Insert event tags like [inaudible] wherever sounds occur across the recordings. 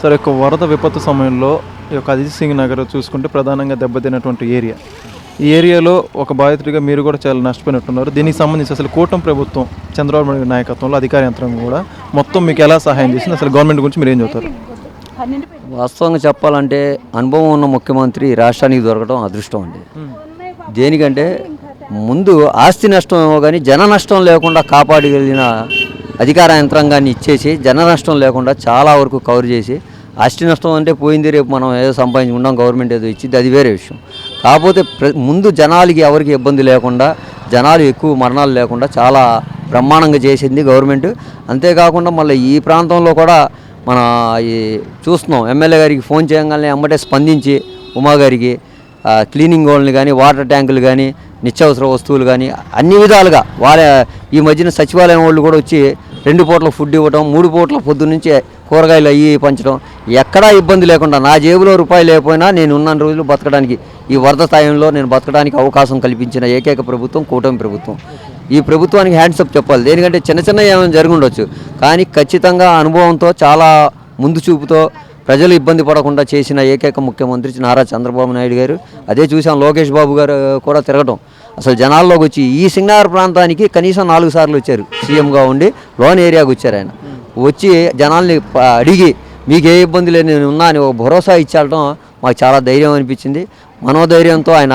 Sir యొక్క వరద విపత్తు సమయంలో ఈ యొక్క అజిత్ సింగ్ నగర్ చూసుకుంటే ప్రధానంగా దెబ్బతిన్నటువంటి ఏరియా. ఈ ఏరియాలో ఒక బాధితుడిగా మీరు కూడా చాలా నష్టపోయినట్టున్నారు. దీనికి సంబంధించి అసలు కూటమి ప్రభుత్వం చంద్రబాబు నాయుడు నాయకత్వంలో అధికార యంత్రాంగం కూడా మొత్తం మీకు ఎలా సహాయం చేసింది? అసలు గవర్నమెంట్ గురించి మీరు ఏం చెబుతారు? వాస్తవంగా చెప్పాలంటే అనుభవం ఉన్న ముఖ్యమంత్రి ఈ రాష్ట్రానికి దొరకడం అదృష్టం అండి. దేనికంటే ముందు ఆస్తి నష్టం ఏమో కానీ జన నష్టం లేకుండా కాపాడగలిగిన అధికార యంత్రాంగాన్ని ఇచ్చేసి జన నష్టం లేకుండా చాలా వరకు కవర్ చేసి ఆస్తి నష్టం అంటే పోయింది రేపు మనం ఏదో సంపాదించుకుంటాం గవర్నమెంట్ ఏదో ఇచ్చింది అది వేరే విషయం. కాకపోతే ముందు జనాలకి ఎవరికి ఇబ్బంది లేకుండా జనాలు ఎక్కువ మరణాలు లేకుండా చాలా బ్రహ్మాండంగా చేసింది గవర్నమెంట్ అంతేకాకుండా మళ్ళీ ఈ ప్రాంతంలో కూడా మన ఈ చూస్తున్నాం ఎమ్మెల్యే గారికి ఫోన్ చేయగానే ఎమ్మటే స్పందించి ఉమా గారికి క్లీనింగ్ వాళ్ళని కానీ వాటర్ ట్యాంకులు కానీ నిత్యావసర వస్తువులు కానీ అన్ని విధాలుగా వాళ్ళ ఈ మధ్యన సచివాలయం వాళ్ళు కూడా వచ్చి రెండు పూట్ల ఫుడ్ ఇవ్వటం మూడు పూట్ల పొద్దు నుంచి కూరగాయలు అయ్యి పంచడం ఎక్కడా ఇబ్బంది లేకుండా నా జేబులో రూపాయి లేకపోయినా నేను ఉన్న రోజులు బతకడానికి ఈ వరద స్థాయిలో నేను బతకడానికి అవకాశం కల్పించిన ఏకైక ప్రభుత్వం కూటమి ప్రభుత్వం. ఈ ప్రభుత్వానికి హ్యాండ్సప్ చెప్పాలి. దేనికంటే చిన్న చిన్న ఏమైనా జరిగి ఉండొచ్చు. కానీ ఖచ్చితంగా అనుభవంతో చాలా ముందు చూపుతో ప్రజలు ఇబ్బంది పడకుండా చేసిన ఏకైక ముఖ్యమంత్రి నారా చంద్రబాబు నాయుడు గారు. అదే చూసాం లోకేష్ బాబు గారు కూడా తిరగటం అసలు జనాల్లోకి వచ్చి ఈ సింగనార్ ప్రాంతానికి కనీసం నాలుగు సార్లు వచ్చారు. సీఎంగా ఉండి లోన్ ఏరియాకు వచ్చారు ఆయన. వచ్చి జనాల్ని అడిగి మీకు ఏ ఇబ్బంది లేని ఉన్నా అని ఒక భరోసా ఇచ్చేయటం మాకు చాలా ధైర్యం అనిపించింది. మనోధైర్యంతో ఆయన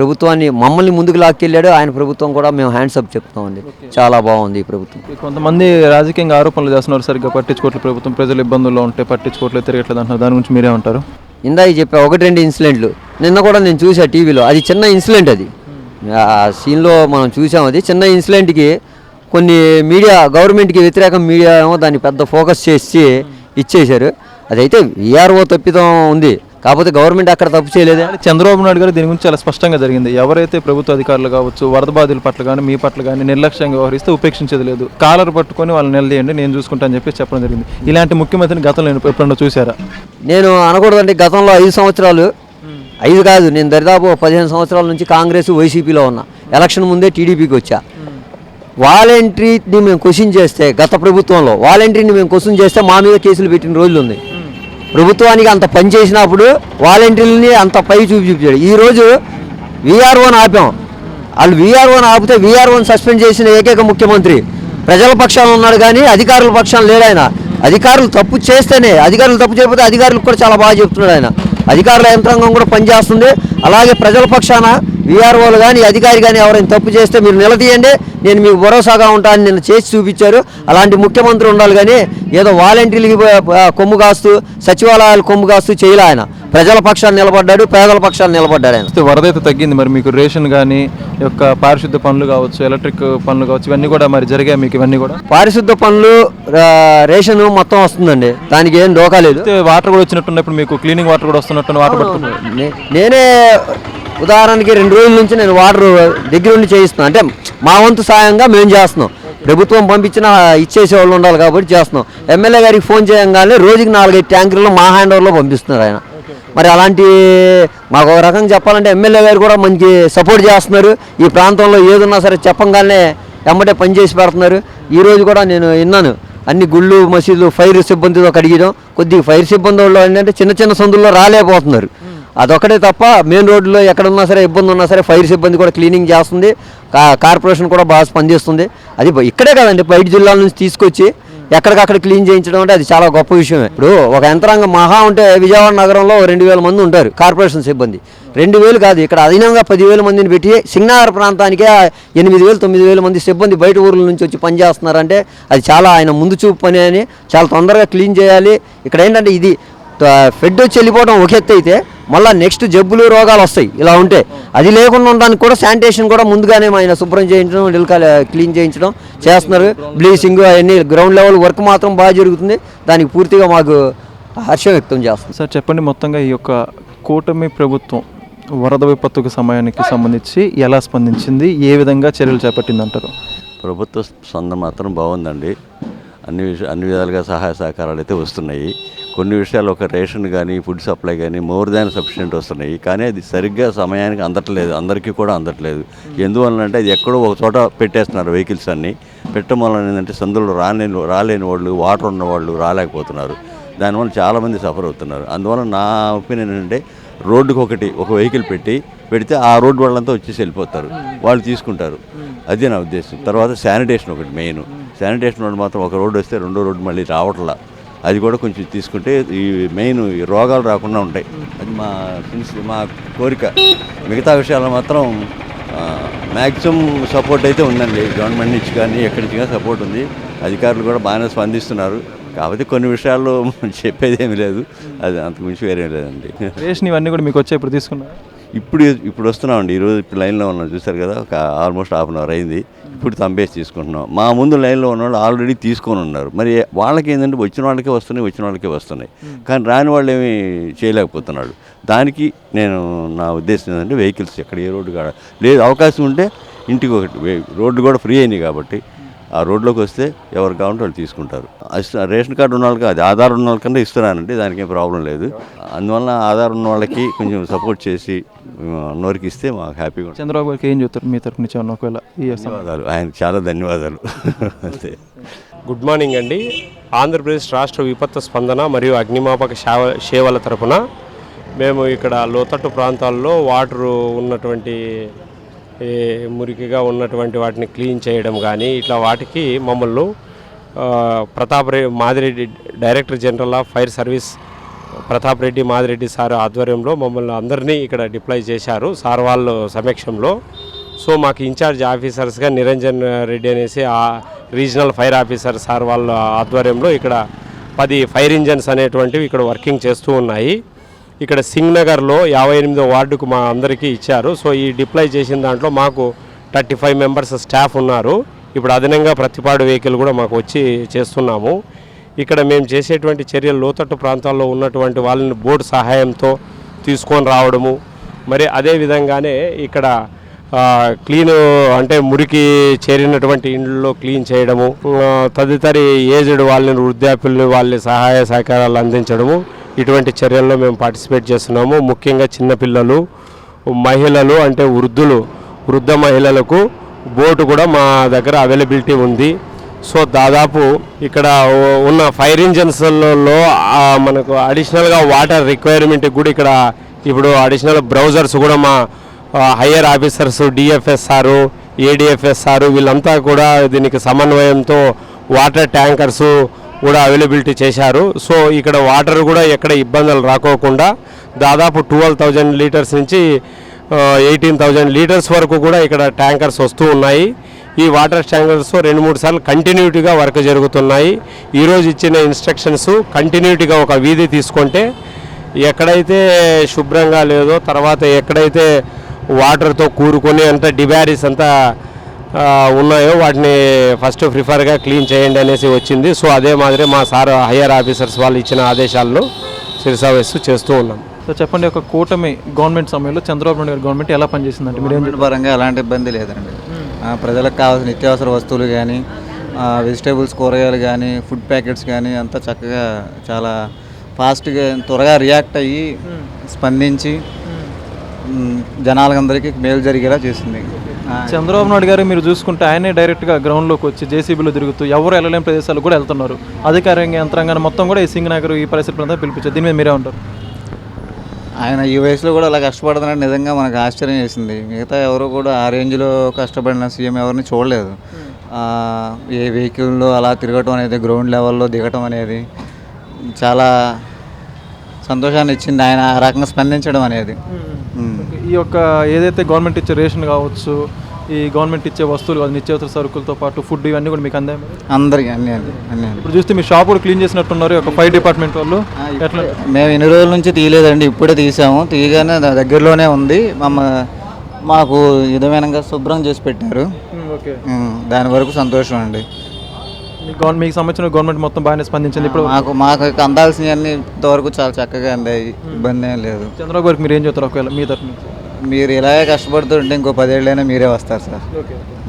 ప్రభుత్వాన్ని మమ్మల్ని ముందుకు లాక్కెళ్ళాడు. ఆయన ప్రభుత్వం కూడా మేము హ్యాండ్సప్ చెప్తామండి. చాలా బాగుంది ఈ ప్రభుత్వం. కొంతమంది రాజకీయంగా ఆరోపణలు చేస్తున్నారు. సరిగ్గా పట్టించుకోవట్లేదు ప్రభుత్వం. ప్రజలు ఇబ్బందుల్లో ఉంటే పట్టించుకోవట్లేదు తిరగట్లేదు అంటున్నారు. దాని గురించి మీరేమంటారు ఇందాక చెప్పా ఒకటి రెండు ఇన్సిడెంట్లు. నిన్న కూడా నేను చూసా టీవీలో. అది చిన్న ఇన్సిడెంట్ అది. ఆ సీన్లో మనం చూసాం అది. చిన్న ఇన్సిడెంట్కి కొన్ని మీడియా గవర్నమెంట్కి వ్యతిరేకం మీడియా ఏమో దాన్ని పెద్ద ఫోకస్ చేసి ఇచ్చేశారు. అదైతే విఆర్ఓ తప్పిదం ఉంది. కాకపోతే గవర్నమెంట్ అక్కడ తప్పు చేయలేదే? చంద్రబాబు నాయుడు గారు దీని గురించి చాలా స్పష్టంగా జరిగింది. ఎవరైతే ప్రభుత్వ అధికారులు కావచ్చు వరద బాధితుల పట్ల కానీ మీ పట్ల కానీ నిర్లక్ష్యంగా వ్యవహరిస్తే ఉపేక్షించేది లేదు. కాలర్ పట్టుకొని వాళ్ళని నిలదీయండి నేను చూసుకుంటా అని చెప్పి చెప్పడం జరిగింది. ఇలాంటి ముఖ్యమంత్రిని గతంలో నేను ఎప్పుడన్నా చూసారా? నేను అనకూడదంటే గతంలో ఐదు సంవత్సరాలు. ఐదు కాదు నేను దరిదాపు పదిహేను సంవత్సరాల నుంచి కాంగ్రెస్ వైసీపీలో ఉన్నా. ఎలక్షన్ ముందే టీడీపీకి వచ్చా. వాలంటరీని మేము క్వశ్చన్ చేస్తే గత ప్రభుత్వంలో వాలంటరీని మేము క్వశ్చన్ చేస్తే మా మీద కేసులు పెట్టిన రోజులు ఉంది ప్రభుత్వానికి అంత పని చేసినప్పుడు వాలంటీర్లని అంత పై చూపి చూపించాడు. ఈరోజు వీఆర్ఓని ఆపాం. వాళ్ళు వీఆర్ఓని ఆపితే వీఆర్ఓని సస్పెండ్ చేసిన ఏకైక ముఖ్యమంత్రి. ప్రజల పక్షాన ఉన్నాడు కానీ అధికారుల పక్షాన లేడు ఆయన. అధికారులు తప్పు చేస్తేనే అధికారులు తప్పు చేయకపోతే అధికారులకు కూడా చాలా బాగా చెప్తున్నాడు ఆయన. అధికారుల యంత్రాంగం కూడా పనిచేస్తుంది. అలాగే ప్రజల పక్షాన వీఆర్ఓలు కానీ అధికారి కానీ ఎవరైనా తప్పు చేస్తే మీరు నిలదీయండి. నేను మీకు భరోసాగా ఉంటానని నిన్న చేసి చూపించారు. అలాంటి ముఖ్యమంత్రి ఉండాలి కానీ ఏదో వాలంటీర్లకి కొమ్ము కాస్తూ సచివాలయాలు కొమ్ము కాస్తూ చేయలే ఆయన. ప్రజల పక్షాన్ని నిలబడ్డాడు పేదల పక్షాన్ని నిలబడ్డాడు ఆయన. వస్తే వరద అయితే తగ్గింది. మరి మీకు రేషన్ కానీ యొక్క పారిశుద్ధ పనులు కావచ్చు ఎలక్ట్రిక్ పనులు కావచ్చు ఇవన్నీ కూడా మరి జరిగాయి మీకు ఇవన్నీ కూడా? పారిశుద్ధ పనులు రేషను మొత్తం వస్తుందండి. దానికి ఏం డోకా లేదు. వాటర్ కూడా వచ్చినట్టున్నప్పుడు మీకు క్లీనింగ్ వాటర్ కూడా వస్తున్నట్టు వాటర్ నేనే ఉదాహరణకి రెండు రోజుల నుంచి నేను వాటర్ దగ్గరుండి చేయిస్తున్నాను అంటే మా వంతు సాయంగా మేము చేస్తున్నాం. ప్రభుత్వం పంపించిన ఇచ్చేసే వాళ్ళు ఉండాలి కాబట్టి చేస్తున్నాం. ఎమ్మెల్యే గారికి ఫోన్ చేయంగానే రోజుకి నాలుగైదు ట్యాంకర్లు మా హ్యాండ్ ఓవర్లో పంపిస్తున్నారు ఆయన. మరి అలాంటి మాకు ఒక రకంగా చెప్పాలంటే ఎమ్మెల్యే గారు కూడా మనకి సపోర్ట్ చేస్తున్నారు. ఈ ప్రాంతంలో ఏదున్నా సరే చెప్పంగానే ఎమ్మటే పని చేసి పెడుతున్నారు. ఈ రోజు కూడా నేను విన్నాను. అన్ని గుళ్ళు మసీదులు ఫైర్ సిబ్బందితో కడిగడం కొద్దిగా ఫైర్ సిబ్బంది వాళ్ళు ఏంటంటే చిన్న చిన్న సందుల్లో రాలేకపోతున్నారు. అదొకటే తప్ప మెయిన్ రోడ్లో ఎక్కడున్నా సరే ఇబ్బంది ఉన్నా సరే ఫైర్ సిబ్బంది కూడా క్లీనింగ్ చేస్తుంది. కార్పొరేషన్ కూడా బాగా స్పందిస్తుంది అది ఇక్కడే కదండి బయట జిల్లాల నుంచి తీసుకొచ్చి ఎక్కడికక్కడ క్లీన్ చేయించడం అంటే అది చాలా గొప్ప విషయమే. ఇప్పుడు ఒక యంత్రాంగం మహా ఉంటే విజయవాడ నగరంలో రెండు వేల మంది ఉంటారు కార్పొరేషన్ సిబ్బంది. రెండు వేలు కాదు ఇక్కడ అదనంగా పదివేల మందిని పెట్టి సింగనగర్ ప్రాంతానికే ఎనిమిది వేలు తొమ్మిది వేల మంది సిబ్బంది బయట ఊర్ల నుంచి వచ్చి పనిచేస్తున్నారంటే అది చాలా ఆయన ముందు చూపు పని అని చాలా తొందరగా క్లీన్ చేయాలి. ఇక్కడ ఏంటంటే ఇది ఫెడ్ వచ్చి వెళ్ళిపోవడం ఒక ఎత్తు అయితే మళ్ళీ నెక్స్ట్ జబ్బులు రోగాలు వస్తాయి. ఇలా ఉంటే అది లేకుండా ఉండడానికి కూడా శానిటేషన్ కూడా ముందుగానే ఆయన శుభ్రం చేయించడం ఇల్లు క్లీన్ చేయించడం చేస్తున్నారు. బ్లీచింగ్ అవన్నీ గ్రౌండ్ లెవెల్ వర్క్ మాత్రం బాగా జరుగుతుంది. దానికి పూర్తిగా మాకు హర్షం వ్యక్తం చేస్తుంది. సార్ చెప్పండి మొత్తంగా ఈ యొక్క కూటమి ప్రభుత్వం వరద విపత్తుకు సమయానికి సంబంధించి ఎలా స్పందించింది? ఏ విధంగా చర్యలు చేపట్టింది అంటారు ప్రభుత్వ స్పందన మాత్రం బాగుందండి. అన్ని విష అన్ని విధాలుగా సహాయ సహకారాలు అయితే వస్తున్నాయి. కొన్ని విషయాలు ఒక రేషన్ కానీ ఫుడ్ సప్లై కానీ మోర్ దాన్ సఫిషియెంట్ వస్తున్నాయి. కానీ అది సరిగ్గా సమయానికి అందట్లేదు. అందరికీ కూడా అందట్లేదు. ఎందువలనంటే అది ఎక్కడో ఒక చోట పెట్టేస్తున్నారు వెహికల్స్ అన్నీ. పెట్టడం వలన ఏంటంటే సందులో రాలేని రాలేని వాళ్ళు వాటర్ ఉన్న వాళ్ళు రాలేకపోతున్నారు. దానివల్ల చాలామంది సఫర్ అవుతున్నారు. అందువల్ల నా ఒపీనియన్ ఏంటంటే రోడ్డుకు ఒకటి ఒక వెహికల్ పెట్టి పెడితే ఆ రోడ్డు వాళ్ళంతా వచ్చేసి వెళ్ళిపోతారు. వాళ్ళు తీసుకుంటారు. అదే నా ఉద్దేశం. తర్వాత శానిటేషన్ ఒకటి మెయిన్. శానిటేషన్ రోడ్డు మాత్రం ఒక రోడ్డు వస్తే రెండో రోడ్డు మళ్ళీ రావట్లా. అది కూడా కొంచెం తీసుకుంటే ఈ మెయిన్ ఈ రోగాలు రాకుండా ఉంటాయి. అది మా మా కోరిక. మిగతా విషయాలు మాత్రం మ్యాక్సిమం సపోర్ట్ అయితే ఉందండి. గవర్నమెంట్ నుంచి కానీ ఎక్కడి నుంచి కానీ సపోర్ట్ ఉంది. అధికారులు కూడా బాగానే స్పందిస్తున్నారు. కాకపోతే కొన్ని విషయాల్లో [laughs] చెప్పేది ఏమీ లేదు. అది అంతకు మించి వేరే లేదండి. రేషన్ ఇవన్నీ కూడా మీకు వచ్చాయి ఇప్పుడు తీసుకున్నారు? ఇప్పుడు ఇప్పుడు వస్తున్నామండి. ఈరోజు ఇప్పుడు లైన్లో ఉన్నాం. చూసారు కదా ఒక ఆల్మోస్ట్ హాఫ్ అన్ అవర్ అయింది. ఇప్పుడు తంబేసి తీసుకుంటున్నాం. మా ముందు లైన్లో ఉన్న వాళ్ళు ఆల్రెడీ తీసుకొని ఉన్నారు. మరి వాళ్ళకి ఏంటంటే వచ్చిన వాళ్ళకే వస్తున్నాయి వచ్చిన వాళ్ళకే వస్తున్నాయి. కానీ రాని వాళ్ళు ఏమీ చేయలేకపోతున్నాడు దానికి నేను నా ఉద్దేశం ఏంటంటే వెహికల్స్ ఎక్కడ ఏ రోడ్డు కాడ లేదు. అవకాశం ఉంటే ఇంటికి ఒకటి రోడ్డు కూడా ఫ్రీ అయింది కాబట్టి ఆ రోడ్లోకి వస్తే ఎవరు కావాలంటే వాళ్ళు తీసుకుంటారు. రేషన్ కార్డు ఉన్న వాళ్ళకి అది ఆధార్ ఉన్న వాళ్ళకన్నా ఇస్తున్నానండి దానికి ఏం ప్రాబ్లం లేదు. అందువల్ల ఆధార్ ఉన్న వాళ్ళకి కొంచెం సపోర్ట్ చేసి నోరికి ఇస్తే మాకు హ్యాపీగా చంద్రబాబు గారికి ఏం చెప్తారు మీ తరపు నుంచి ఏమన్నా ఒకవేళ ఈ ధన్యవాదాలు. ఆయనకు చాలా ధన్యవాదాలు. అంతే. గుడ్ మార్నింగ్ అండి. ఆంధ్రప్రదేశ్ రాష్ట్ర విపత్తు స్పందన మరియు అగ్నిమాపక సేవ సేవల తరపున మేము ఇక్కడ లోతట్టు ప్రాంతాల్లో వాటర్ ఉన్నటువంటి ఈ మురికిగా ఉన్నటువంటి వాటిని క్లీన్ చేయడం కానీ ఇట్లా వాటికి మమ్మల్ని ఆ, Pratap Reddy Madireddy director general of fire service Pratap Reddy Madireddy sir ఆధ్వర్యంలో మమ్మల్ని అందరినీ ఇక్కడ డిప్లాయ్ చేశారు. సార్ వాళ్ళ సమక్షంలో. సో మాకు ఇన్ఛార్జ్ ఆఫీసర్స్గా నిరంజన్ రెడ్డి అనేసి ఆ రీజనల్ ఫైర్ ఆఫీసర్ సార్ వాళ్ళ ఆధ్వర్యంలో ఇక్కడ పది ఫైర్ ఇంజన్స్ అనేటువంటివి ఇక్కడ వర్కింగ్ చేస్తూ ఉన్నాయి. ఇక్కడ సింగ్ నగర్లో యాభై ఎనిమిదో వార్డుకు మా అందరికీ ఇచ్చారు. సో ఈ డిప్లాయ్ చేసిన దాంట్లో మాకు థర్టీ ఫైవ్ మెంబర్స్ స్టాఫ్ ఉన్నారు. ఇప్పుడు అదనంగా ప్రతిపాడు వెహికల్ కూడా మాకు వచ్చి చేస్తున్నాము. ఇక్కడ మేము చేసేటువంటి చర్యలు లోతట్టు ప్రాంతాల్లో ఉన్నటువంటి వాళ్ళని బోర్డు సహాయంతో తీసుకొని రావడము. మరి అదే విధంగానే ఇక్కడ క్లీను క్లీన్ అంటే మురికి చేరినటువంటి ఇండ్లలో క్లీన్ చేయడము తదితరి ఏజ్డ్ వాళ్ళని వృద్ధాప్యులు వాళ్ళని సహాయ సహకారాలు అందించడము. ఇటువంటి చర్యల్లో మేము పార్టిసిపేట్ చేస్తున్నాము. ముఖ్యంగా చిన్నపిల్లలు మహిళలు అంటే వృద్ధులు వృద్ధ మహిళలకు బోటు కూడా మా దగ్గర అవైలబిలిటీ ఉంది. సో దాదాపు ఇక్కడ ఉన్న ఫైర్ ఇంజన్స్లలో మనకు అడిషనల్గా వాటర్ రిక్వైర్మెంట్ కూడా ఇక్కడ ఇప్పుడు అడిషనల్ బ్రౌజర్స్ కూడా మా హయ్యర్ ఆఫీసర్స్ డిఎఫ్ఎస్ఆర్ ఏడిఎఫ్ఎస్ఆర్ వీళ్ళంతా కూడా దీనికి సమన్వయంతో వాటర్ ట్యాంకర్స్ కూడా అవైలబిలిటీ చేశారు. సో ఇక్కడ వాటర్ కూడా ఎక్కడ ఇబ్బందులు రాకోకుండా దాదాపు ట్వెల్వ్ థౌజండ్ లీటర్స్ నుంచి ఎయిటీన్ థౌజండ్ లీటర్స్ వరకు కూడా ఇక్కడ ట్యాంకర్స్ వస్తూ ఉన్నాయి. ఈ వాటర్ ట్యాంకర్స్ రెండు మూడు సార్లు కంటిన్యూటీగా వర్క్ జరుగుతున్నాయి. ఈరోజు ఇచ్చిన ఇన్స్ట్రక్షన్స్ కంటిన్యూటీగా ఒక వీధి తీసుకుంటే ఎక్కడైతే శుభ్రంగా లేదో తర్వాత ఎక్కడైతే వాటర్తో కూరుకొని అంతా డిబారీస్ అంతా ఉన్నాయో వాటిని ఫస్ట్ ప్రిఫర్గా క్లీన్ చేయండి అనేసి వచ్చింది. సో అదే మాదిరి మా సార్ హయ్యర్ ఆఫీసర్స్ వాళ్ళు ఇచ్చిన ఆదేశాలను శిరసావేస్తూ చేస్తూ ఉన్నాం. సో చెప్పండి ఒక కూటమి గవర్నమెంట్ సమయంలో చంద్రబాబు నాయుడు గారి గవర్నమెంట్ ఎలా పనిచేసిందంటే గవర్నమెంట్ పరంగా ఎలాంటి ఇబ్బంది లేదండి. ప్రజలకు కావాల్సిన నిత్యావసర వస్తువులు కానీ వెజిటేబుల్స్ కూరగాయలు కానీ ఫుడ్ ప్యాకెట్స్ కానీ అంతా చక్కగా చాలా ఫాస్ట్గా త్వరగా రియాక్ట్ అయ్యి స్పందించి జనాలందరికీ మేలు జరిగేలా చేసింది. చంద్రబాబు నాయుడు గారు మీరు చూసుకుంటే ఆయనే డైరెక్ట్గా గ్రౌండ్లోకి వచ్చి జేసీబీలో తిరుగుతూ ఎవరు వెళ్ళలేని ప్రదేశాలు కూడా వెళ్తున్నారు. అధికారిక యంత్రాంగాన్ని మొత్తం కూడా ఈ సింగ్ నగర్ ఈ పరిస్థితి అంతా పిలిపించారు. దీని మీద మీరే ఉంటారు ఆయన ఈ వయసులో కూడా అలా కష్టపడుతున్నాడు నిజంగా మనకు ఆశ్చర్యం వేసింది. మిగతా ఎవరు కూడా ఆ రేంజ్లో కష్టపడిన సీఎం ఎవరిని చూడలేదు. ఆ, ఏ వెహికల్లో అలా తిరగటం అనేది గ్రౌండ్ లెవెల్లో దిగటం అనేది చాలా సంతోషాన్ని ఇచ్చింది. ఆయన ఆ రకంగా స్పందించడం అనేది. ఉమ్. ఈ యొక్క ఏదైతే గవర్నమెంట్ ఇచ్చే రేషన్ కావచ్చు ఈ గవర్నమెంట్ ఇచ్చే వస్తువులు కావచ్చు నిత్యావసర సరుకులతో పాటు ఫుడ్ ఇవన్నీ కూడా మీకు అందాయి? అందరికి అన్ని అన్ని అన్ని. ఇప్పుడు చూస్తే మీ షాప్ కూడా క్లీన్ చేసినట్టున్నారు యొక్క ఫైర్ డిపార్ట్మెంట్ వాళ్ళు. ఎట్లా? మేము ఎన్ని రోజుల నుంచి తీయలేదండి ఇప్పుడే తీసాము. తీయగానే దగ్గరలోనే ఉంది. మమ్మ మాకు విధమైనగా శుభ్రం చేసి పెట్టారు. ఓకే. దాని వరకు సంతోషం అండి. మీకు సంబంధించిన గవర్నమెంట్ మొత్తం బాగానే స్పందించింది. ఇప్పుడు మాకు మాకు అందాల్సినవన్నీ ఇంతవరకు చాలా చక్కగా అందాయి. ఇబ్బంది ఏం లేదు. చంద్రబాబు గారికి మీరు ఏం చెప్తారు ఒకవేళ మీ తరఫు నుంచి? మీరు ఇలాగే కష్టపడుతుంటే ఇంకో పదేళ్ళైనా మీరే వస్తారు సార్.